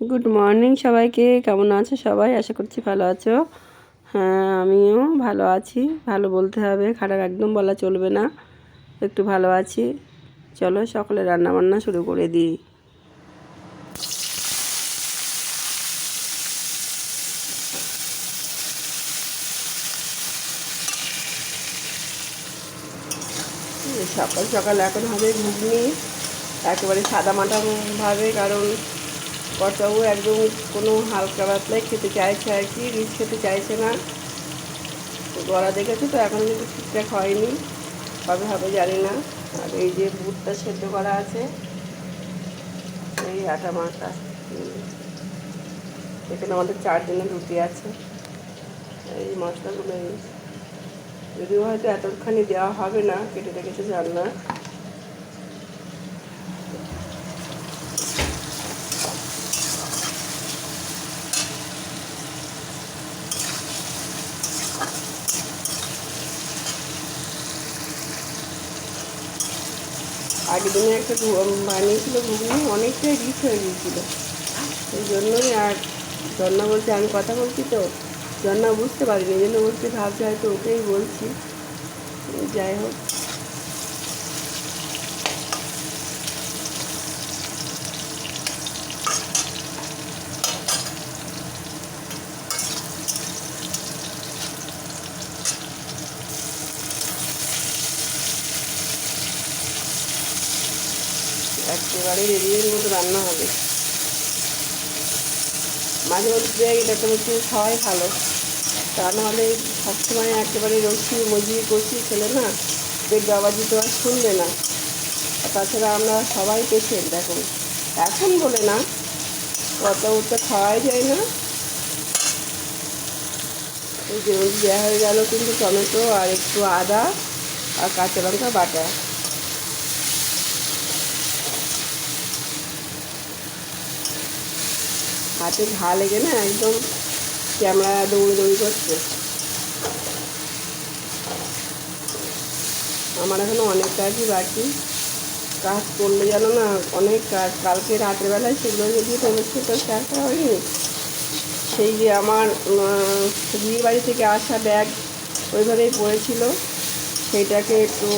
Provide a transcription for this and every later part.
Good morning সবাইকে। কেমন আছো সবাই? আশা করছি ভালো আছো। হ্যাঁ আমিও ভালো আছি। ভালো বলতে হবে। খারাপ একদম বলা চলবে না। একটু ভালো আছি। চলো সকালে রান্না বান্না শুরু করে দিই। সকাল সকাল এখন হবে ঘুগনি। একেবারে সাদা মাটা ভাবে, কারণ কর্তাবু একদম কোনো হালকা পাতলাই খেতে চাইছে আর কি, রিচ খেতে চাইছে না। তো গলা দেখেছে তো, এখন কিন্তু ঠিকঠাক হয়নি, কবে হবে জানি না। আর এই যে বুটটা সেদ্ধ করা আছে, এই আটা মাটা। এখানে আমাদের চার দিনের রুটি আছে, এই মশলাগুলো যদিও হয়তো এতখানি দেওয়া হবে না, কেটে রেখেছে রান্না আগের দিনে একটা বানিয়েছিল ঘুগনি, অনেকটাই রিচ হয়ে গিয়েছিল। সেই জন্যই আর জন্না বলছে, আমি কথা বলছি তো। জন্না বুঝতে পারিনি, এই জন্য বলছে ভাবছে হয়তো ওকেই বলছি। যাই হোক। একেবারে রেডিমেড মতো রান্না হবে। মাঝে মধ্যে এটা তো হচ্ছে খাওয়াই ভালো। তা নাহলে সবসময় একেবারে রসি মজিয়ে কষিয়ে খেলে না পেট বাবাজি তো আর শুনবে না। তাছাড়া আমরা সবাই পেশেন্ট দেখুন এখন বলে না, কত উঠতে খাওয়াই যায় না। এই যে দেওয়া হয়ে গেল কিন্তু টমেটো আর একটু আদা আর কাঁচা লঙ্কা বাটা। হাতে ঘা লেগে না একদম ক্যামেরা দৌড়ি দৌড়ি করছে। আমার এখনও অনেক কাজই বাকি। কাজ করলে যেন না অনেক কাজ। কালকে রাতের বেলায় সেগুলো যদি তোমার সাথে শেয়ার করা হয়নি, সেই যে আমার বিয়ে বাড়ি থেকে আসা ব্যাগ ওইভাবেই পড়েছিল। সেইটাকে একটু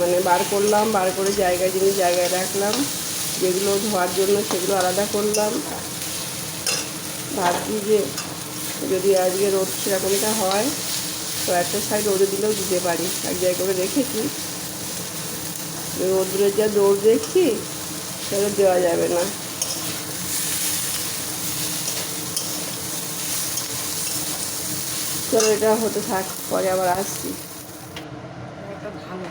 মানে বার করলাম, বার করে জায়গায়, জিনিস জায়গায় রাখলাম। যেগুলো ধোয়ার জন্য সেগুলো আলাদা করলাম। ভাবছি যে যদি আজকে রোদ সেরকমটা হয়, তো একটা সাইড রোদে দিলেও দিতে পারি। এক জায়গায় করে রেখেছি। রোদ্রের যা দৌড় দেখছি, সেটা দেওয়া যাবে না। চলো এটা হতে থাক, পরে আবার আসছি এটা ভালো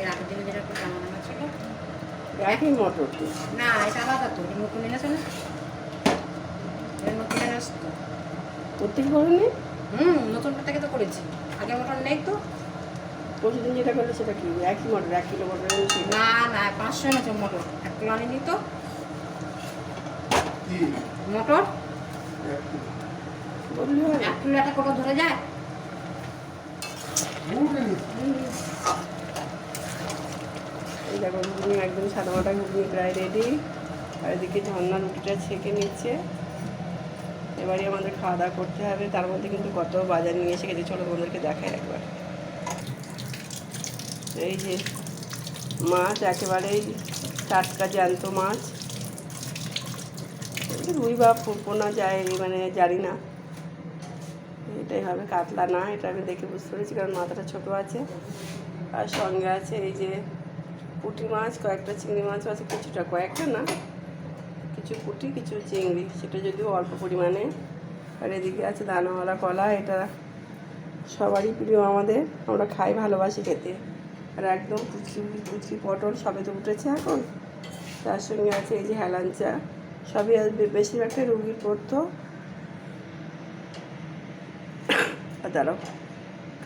এর আগের দিনে যেটা একটু জানা জানা ছিল একই মটর তো না এটা আলাদা তো নতুন এনেছে না? এটা নতুন এনেছে তো প্রত্যেক ধরনের হুম নতুনটা থেকে তো করেছি। আগে মটন নেই তো। প্রতিদিন যেটা করলে সেটা কি? একই মটর এক কিলো মটর না না পাঁচশো এনেছে মটর এক কিলো আনিনি তো। মটর এক কিলো। একটা কত ধরে যায়। দেখো ঘুগনি একদম সাদা মাটা ঘুগনি প্রায় রেডি আর এদিকে ঝর্ণা রুটিটা ছেঁকে নিচ্ছে। এবারে আমাদের খাওয়া দাওয়া করতে হবে। তার মধ্যে কিন্তু কত বাজার নিয়ে এসে গেছে, চলো তোমাদেরকে দেখাই একবার। এই যে মাছ, একেবারেই টাটকা জ্যান্ত মাছ। রুই বা পোনা যায় মানে জানি না। এটাই হবে, কাতলা না, এটা আমি দেখে বুঝতে পেরেছি, কারণ মাথাটা ছোটো আছে। আর সঙ্গে আছে এই যে পুঁটি মাছ, কয়েকটা চিংড়ি মাছ আছে, কিছুটা কয়েকটা না, কিছু পুঁটি, কিছু চিংড়ি, সেটা যদিও অল্প পরিমাণে। আর এদিকে আছে দানাওয়ালা কলা, এটা সবারই প্রিয় আমাদের, আমরা খাই, ভালোবাসি খেতে। আর একদম কুচি কুচি পটল সবে তো উঠেছে এখন। তার সঙ্গে আছে এই যে হেলাঞ্চা সবই আসবে বেশিরভাগটাই রুগীর পড়তো আর দাঁড়াও,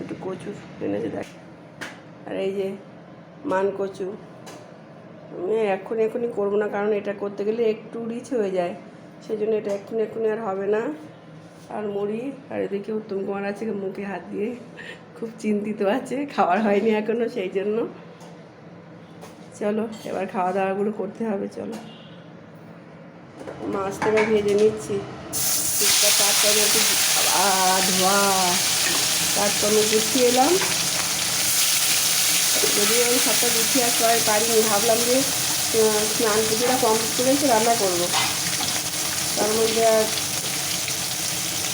একটু কচু এনেছে দেখ। আর এই যে মান কচু। আমি এক্ষুনি এক্ষুনি করব না, কারণ এটা করতে গেলে একটু রিচ হয়ে যায়। সেই জন্য এটা এক্ষুনি এক্ষুনি আর হবে না। আর মুড়ি, আর এদিকে উত্তম কুমার আছে মুখে হাত দিয়ে খুব চিন্তিত আছে খাবার হয়নি এখনও সেই জন্য। চলো, এবার খাওয়া দাওয়াগুলো করতে হবে, চলো। মাছটা এবার ভেজে নিচ্ছি। কাঠ টমেটো ধোয়া টমেটো গুছিয়ে এলাম। যদি আমি সবটা গুছিয়ে আসতে পারি পারিনি ভাবলাম যে স্নান পুজোটা কমপ্লিট করে এসে রান্না করব। তার মধ্যে আর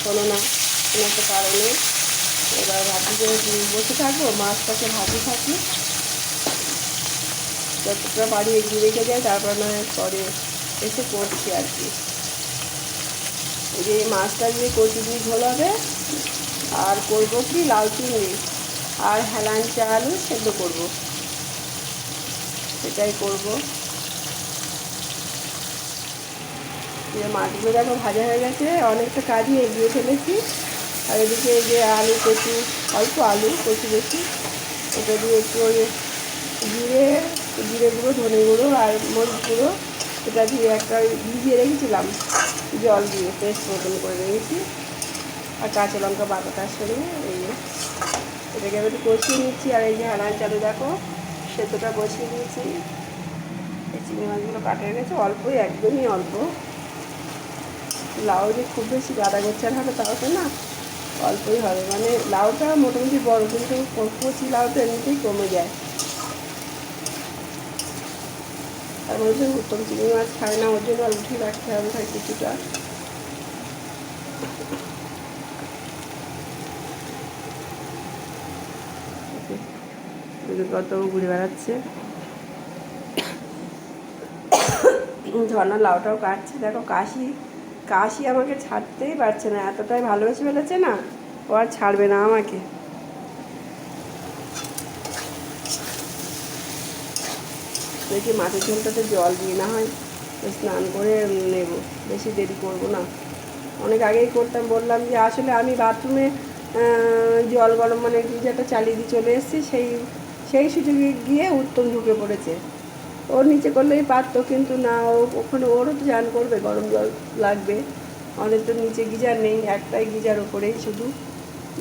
হলো না, কোনো একটা কারণে এবার ভাবছি যে বসে থাকব, মাছটাকে ভাজি থাকি। যতটা বাড়ি এগিয়ে রেখে যায় তারপর না পরে এসে করছি আর কি। এই যে মাছটা দিয়ে কচি দিয়ে ঝোল হবে আর করব কি লাউ চিংড়ি। আর হেলাঞ্চা আলু সেদ্ধ করব। সেটাই করব। মাছগুলো দেখো ভাজা হয়ে গেছে, অনেকটা কাজই এগিয়ে ফেলেছি। আর এদিকে যে আলু কচু, অল্প আলু, কচু বেশি। ওটা দিয়ে একটু ওই জিরে জিরে গুঁড়ো, ধনে গুঁড়ো আর মরিচ গুঁড়ো, এটা দিয়ে একটা ভিজিয়ে রেখেছিলাম। জল দিয়ে পেস্ট মতন করে রেখেছি। আর কাঁচা লঙ্কা বাটাটার সঙ্গে এই এটাকে আমি একটু কষিয়ে নিচ্ছি, আর এই যে হালান চালু দেখো সেদ্ধটা বসিয়ে নিয়েছি এই চিংড়ি মাছগুলো কাটা গেছে, অল্পই, একদমই অল্প। লাউ যে খুব বেশি গাদা গোচ্ছার হবে তাও তো না, অল্পই হবে। মানে লাউটা মোটামুটি বড়, কিন্তু কচি লাউ তো এমনিতেই কমে যায়। তার মধ্যে উত্তম চিংড়ি মাছ খায় না, ওর জন্য আর উঠিয়ে রাখতে হবে কিছুটা। কত ঘুরে বেড়াচ্ছে। ঝর্ণা লাউটাও কাটছে। দেখো কাশি কাশি আমাকে ছাড়তেই পারছে না। এতটাই ভালোবেসে ফেলেছে না, ও আর ছাড়বে না আমাকে। দেখি মাছের ঝোলটাতে জল দিয়ে না হয় স্নান করে নেব। বেশি দেরি করব না। অনেক আগেই করতাম, বললাম যে আসলে আমি বাথরুমে জল গরম মানে গিজারটা চালিয়ে দিয়ে চলে এসেছি, সেই সেই সুযোগে গিয়ে উত্তম ঢুকে পড়েছে। ওর নিচে করলেই পারতো, কিন্তু না, ও ওখানে ওরও তো চান করবে, গরম জল লাগবে। আমাদের তো নিচে গিজার নেই, একটাই গিজার ওপরেই শুধু।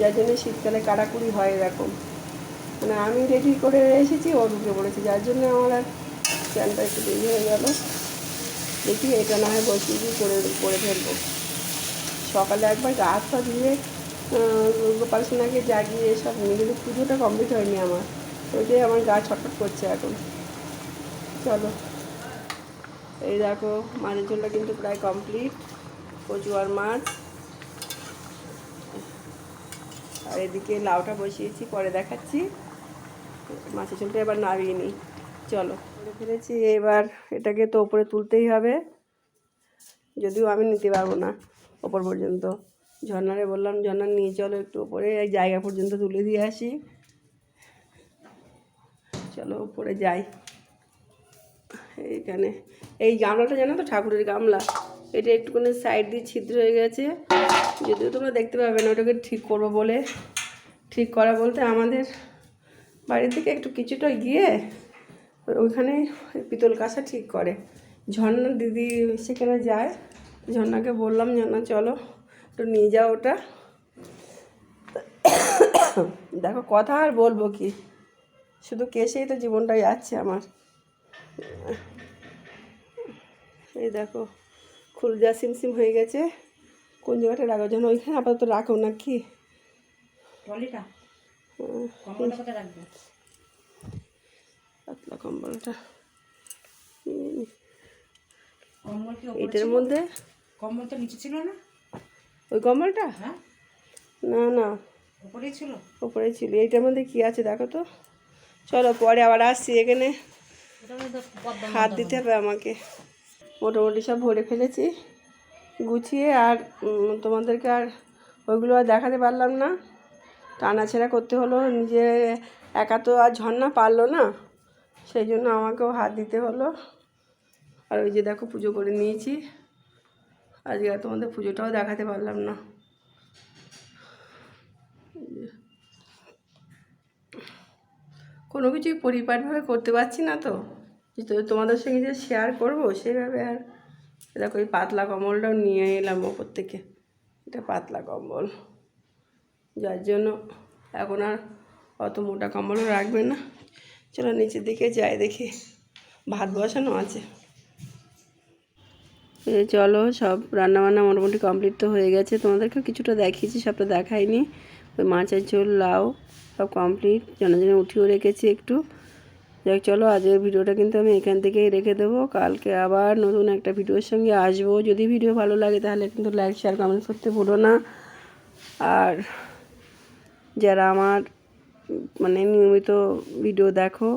যার জন্য শীতকালে কাড়াকুড়ি হয় এরকম। মানে আমি রেডি করে এসেছি, ও ঢুকে পড়েছে। যার জন্য আমার আর চানটা একটু দেরি হয়ে গেল। দেখি এটা না হয় বসিয়ে করে করে ফেলব। সকালে একবার গা হাত পা ধুয়ে গোপাল সোনাকে জাগিয়ে সব নিয়ে পুজোটা কমপ্লিট হয়নি আমার। ওইটাই আমার গা ছটফট করছে এখন। চলো। এই দেখো মাছের ঝোলটা কিন্তু প্রায় কমপ্লিট কচু আর মাছ। আর এদিকে লাউটা বসিয়েছি, পরে দেখাচ্ছি। মাছের ঝোলটা এবার নামিয়ে নিই। চলো। করে ফেলেছি, এবার এটাকে তো ওপরে তুলতেই হবে। যদিও আমি নিতে পারব না ওপর পর্যন্ত। ঝর্নারে বললাম ঝর্নার নিয়ে চলো একটু ওপরে, এই জায়গা পর্যন্ত তুলে দিয়ে আসি। চলো উপরে যাই। এইখানে। এই গামলাটা জানো তো, ঠাকুরের গামলা। এটা একটুখানি সাইড দিয়ে ছিদ্র হয়ে গেছে। যদিও তোমরা দেখতে পাবে না ওটাকে ঠিক করব বলে। ঠিক করা বলতে আমাদের বাড়ি থেকে একটু কিছুটা গিয়ে ওইখানে পিতল কাঁসা ঠিক করে। ঝর্ণা দিদি সেখানে যায়। ঝর্ণাকে বললাম, ঝর্ণা, চলো একটু নিয়ে যাও ওটা। দেখো, কথা আর বলব কি? শুধু কেসেই তো জীবনটাই যাচ্ছে আমার। এই দেখো খুলজা সিমসিম হয়ে গেছে। কোন জায়গাটা রাখো? যেন ওইখানে আপাতত রাখো না কি কম্বলটা পাতলা কম্বলটা। এটার মধ্যে? কম্বল তো নিচে ছিল না? ওই কম্বলটা? হ্যাঁ। না না। ওপরেই ছিল? ওপরে ছিল। এইটার মধ্যে কি আছে দেখো তো? চলো পরে আবার আসছি এখানে হাত দিতে হবে আমাকে। মোটামুটি সব ভরে ফেলেছি। গুছিয়ে আর তোমাদেরকে আর ওইগুলো আর দেখাতে পারলাম না। টানাছেড়া করতে হলো নিজে একা তো আর ঝর্ণা পারল না। সেই জন্য আমাকেও হাত দিতে হলো। আর ওই যে দেখো পুজো করে নিয়েছি। আজকে আর তোমাদের পুজোটাও দেখাতে পারলাম না। কোনো কিছুই পরিপাটভাবে করতে পারছি না তো। তো তোমাদের সঙ্গে যে শেয়ার করব সেভাবে আর দেখো এই পাতলা কম্বলটাও নিয়ে এলাম ওপর থেকে। এটা পাতলা কম্বল। যার জন্য এখন আর অত মোটা কম্বলও রাখবে না। চলো নিচের দিকে যাই দেখি। ভাত বসানো আছে। চলো সব রান্নাবান্না মোটামুটি কমপ্লিট তো হয়ে গেছে। তোমাদেরকে কিছুটা দেখিয়েছি, সবটা দেখাইনি। ওই মাছের ঝোল, লাউ সব কমপ্লিট জন্য উঠিয়েও রেখেছি একটু। যাক, চলো আজকের ভিডিওটা কিন্তু আমি এখান থেকেই রেখে দেবো। কালকে আবার নতুন একটা ভিডিওর সঙ্গে আসব। যদি ভিডিও ভালো লাগে তাহলে কিন্তু লাইক শেয়ার কমেন্ট করতে ভুলো না। আর যারা আমার মানে নিয়মিত ভিডিও দেখো,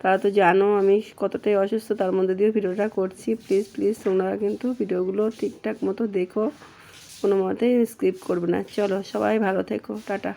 তারা তো জানো আমি কতটাই অসুস্থ, তার মধ্যে দিয়েও ভিডিওটা করছি। প্লিজ প্লিজ তোমরা কিন্তু ভিডিওগুলো ঠিকঠাক মতো দেখো। কোনো মতেই স্কিপ করবে না। চলো সবাই ভালো থেকো টাটা।